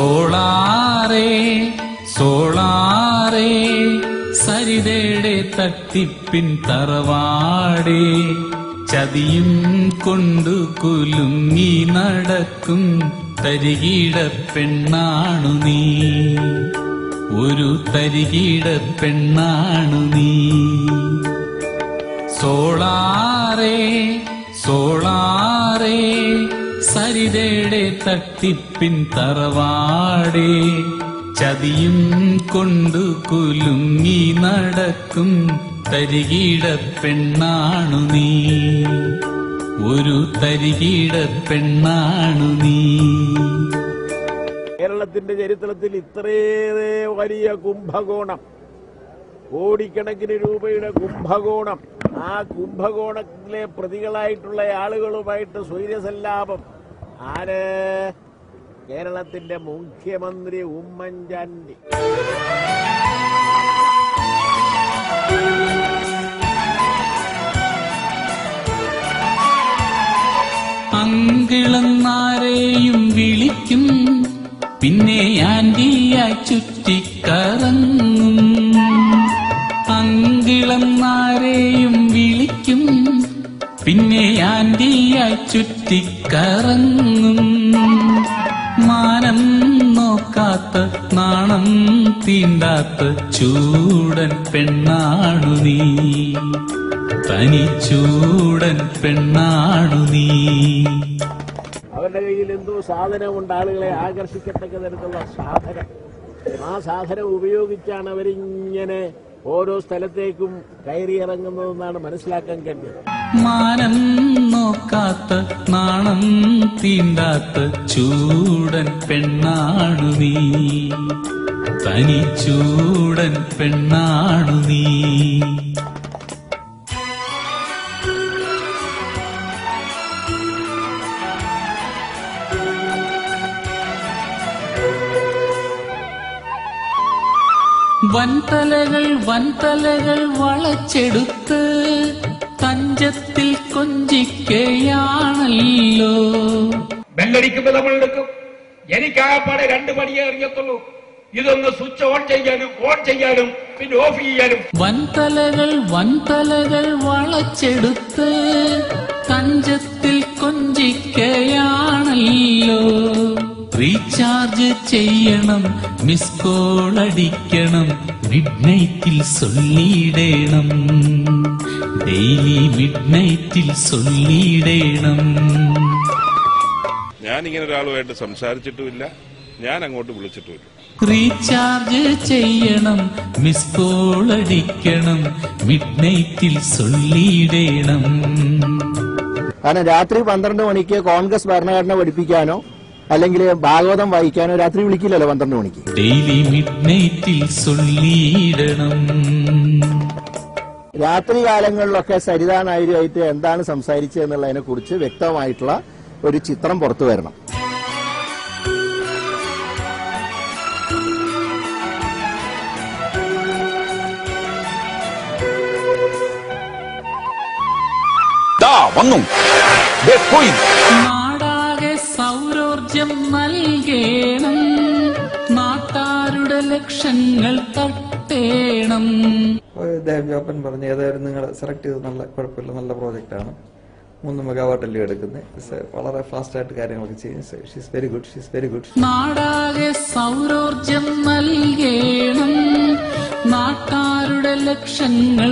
സോളാറേ സോളാറേ സരിതയുടെ തട്ടിപ്പിൻ തറവാടേ ചതിയും കൊണ്ടു കുലുങ്ങി നടക്കും തരികിട പെണ്ണാണു നീ. ഒരു തരികിട പെണ്ണാണു നീ. സോളാറേ സോളാറേ തട്ടിപ്പിൻ തറവാടേ ചതിയും കൊണ്ടു കുലുങ്ങി നടക്കും തരികിട പെണ്ണാണു നീ. ഒരു തരികിട പെണ്ണാണു നീ. കേരളത്തിന്റെ ചരിത്രത്തിൽ ഇത്രയേറെ വലിയ കുംഭകോണം കോടിക്കണക്കിന് രൂപയുടെ കുംഭകോണം. ആ കുംഭകോണത്തിലെ പ്രതികളായിട്ടുള്ള ആളുകളുമായിട്ട് സൂര്യസല്ലാപം ആര്? കേരളത്തിന്റെ മുഖ്യമന്ത്രി ഉമ്മൻചാണ്ടി. അങ്കിളന്നാരെയും വിളിക്കും പിന്നെ ആൻഡിയ ചുറ്റിക്കറങ്ങും. അങ്കിളന്നാരെയും വിളിക്കും പിന്നെ ആൻഡിയ ചുറ്റിക്കറങ്ങും. നോക്കാത്ത നാണം തീണ്ടാത്ത ചൂടൻ പെണ്ണാണു നീ. തനിച്ചൂടൻ പെണ്ണാണു നീ. അവരുടെ കയ്യിൽ എന്തോ സാധനമുണ്ട്. ആളുകളെ ആകർഷിക്കത്തക്ക തരത്തിലുള്ള സാധനം. ആ സാധനം ഉപയോഗിച്ചാണ് അവരിങ്ങനെ ഓരോ സ്ഥലത്തേക്കും കയറിയിറങ്ങുന്നതെന്നാണ് മനസ്സിലാക്കാൻ കഴിഞ്ഞത് മാനം നോക്കാത്ത നാണം തീണ്ടാത്ത ചൂടൻ പെണ്ണാണു നീ. തനി ചൂടൻ പെണ്ണാണു നീ. വൻതലകൾ വൻതലകൾ വളച്ചെടുത്ത് തഞ്ചത്തിൽ കൊഞ്ചിക്കയാണല്ലോ. ബെല്ലടിക്കുമ്പോ നമ്മൾ എടുക്കും എനിക്ക് രണ്ട് പണിയേ അറിയത്തുള്ളൂ. ഇതൊന്ന് സ്വിച്ച് ഓൺ ചെയ്യാനും ഓൺ ചെയ്യാനും പിന്നെ ഓഫ് ചെയ്യാനും. വൻതലകൾ വൻതലകൾ വളച്ചെടുത്ത് തഞ്ചത്തിൽ കൊഞ്ചിക്കയാണല്ലോ. റീചാർജ് ചെയ്യണം മിസ് കോൾ അടിക്കണം മിഡ് നൈറ്റിൽ സൊല്ലിയിടേണം. ഡെയിലി മിഡ് നൈറ്റിൽ സൊല്ലിയിടേണം. ഞാൻ ഇങ്ങനെ ഒരാളുമായിട്ട് സംസാരിച്ചിട്ടുമില്ല. ഞാൻ അങ്ങോട്ട് വിളിച്ചിട്ടുമില്ല. റീചാർജ് ചെയ്യണം മിസ് കോൾ അടിക്കണം മിഡ് നൈറ്റിൽ സൊല്ലിയിടേണം. കാരണം രാത്രി പന്ത്രണ്ട് മണിക്ക് കോൺഗ്രസ് ഭരണഘടന പഠിപ്പിക്കാനോ അല്ലെങ്കിൽ ഭാഗവതം വായിക്കാനോ രാത്രി വിളിക്കില്ലല്ലോ പന്ത്രണ്ട് മണിക്ക്. ഡെയിലി മിഡ് നൈറ്റിൽ രാത്രി കാലങ്ങളിലൊക്കെ സരിതാ നായരുമായിട്ട് എന്താണ് സംസാരിച്ചത് എന്നുള്ളതിനെ കുറിച്ച് വ്യക്തമായിട്ടുള്ള ഒരു ചിത്രം പുറത്തു വരണം. വന്നു. ബെസ്റ്റ് പോയി. നാടാകെ സൗരോർജം നൽകേണം. നാട്ടാരുടെ ലക്ഷങ്ങൾ തട്ടേണം. ദേവ് ജോപ്പൻ പറഞ്ഞു ഏതായാലും നിങ്ങൾ സെലക്ട് ചെയ്ത് നല്ല കുഴപ്പമില്ല നല്ല പ്രോജക്റ്റ് പ്രോജക്റ്റാണ് മൂന്ന് മെഗാവാട്ടല്ലേ എടുക്കുന്നത് വളരെ ഫാസ്റ്റ് ആയിട്ട് കാര്യങ്ങളൊക്കെ ചെയ്യും she's very good she's very good നാടാകെ സൗരോർജം നൽകേണം. നാട്ടാരുടെ ലക്ഷങ്ങൾ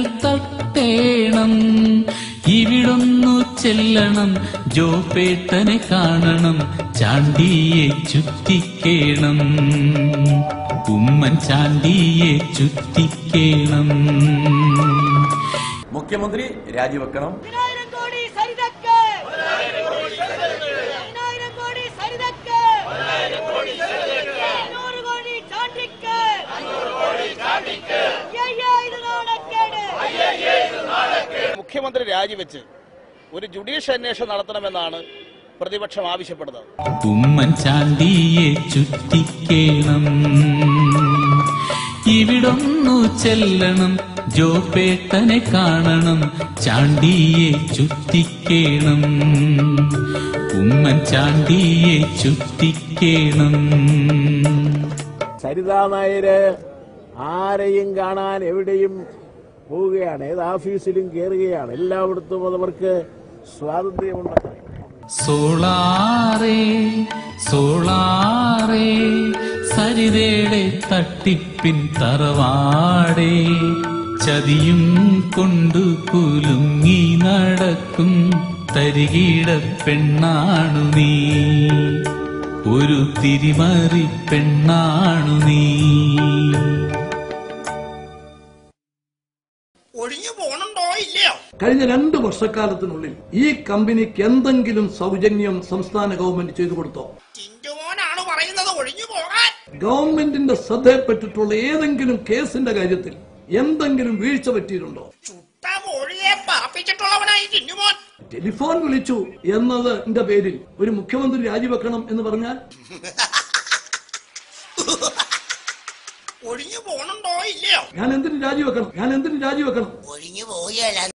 ചെല്ലണം. ജോപേട്ടനെ കാണണം. ചാണ്ടിയെ ചുറ്റിക്കേണം. ഉമ്മൻ ചാണ്ടിയെ ചുറ്റിക്കേണം. മുഖ്യമന്ത്രി രാജിവെക്കണം. മുഖ്യമന്ത്രി രാജിവെച്ച് ഒരു ജുഡീഷ്യൽ അന്വേഷണം നടത്തണമെന്നാണ് പ്രതിപക്ഷം ആവശ്യപ്പെടുന്നത്. ഉമ്മൻ ചാണ്ടിയെ ചുറ്റിക്കേണം. ഇവിടൊന്നു ചെല്ലണം. ജോപേട്ടനെ കാണണം. ചാണ്ടിയെ ചുറ്റിക്കേണം. ഉമ്മൻ ചാണ്ടിയെ ചുറ്റിക്കേണം. സരിതാ നായര് ആരെയും കാണാൻ എവിടെയും പോവുകയാണ്. ഏത് ഓഫീസിലും കയറുകയാണ് എല്ലായിടത്തും അതവർക്ക് സ്വാതന്ത്ര്യമുണ്ടെന്ന് സോളാറേ സോളാറേ സരിതയുടെ തട്ടിപ്പിൻ തറവാടേ ചതിയും കൊണ്ടു കുലുങ്ങി നടക്കും തരികിട പെണ്ണാണു നീ. ഒരു തിരിമറി പെണ്ണാണു നീ. കഴിഞ്ഞ രണ്ട് വർഷക്കാലത്തിനുള്ളിൽ ഈ കമ്പനിക്ക് എന്തെങ്കിലും സൗജന്യം സംസ്ഥാന ഗവൺമെന്റ് ചെയ്തു കൊടുത്തോ? പറയുന്നത് ഒഴിഞ്ഞു പോകാൻ. ഗവൺമെന്റിന്റെ ശ്രദ്ധയെപ്പെട്ടിട്ടുള്ള ഏതെങ്കിലും കേസിന്റെ കാര്യത്തിൽ എന്തെങ്കിലും വീഴ്ച പറ്റിയിട്ടുണ്ടോ? ടെലിഫോൺ വിളിച്ചു എന്നതിന്റെ പേരിൽ ഒരു മുഖ്യമന്ത്രി രാജിവെക്കണം എന്ന് പറഞ്ഞാൽ? ഒഴിഞ്ഞു പോണുണ്ടോ ഇല്ലയോ? ഞാൻ എന്തിനു രാജിവെക്കണം? ഞാൻ എന്തിനു രാജിവെക്കണം? ഒഴിഞ്ഞു പോയാൽ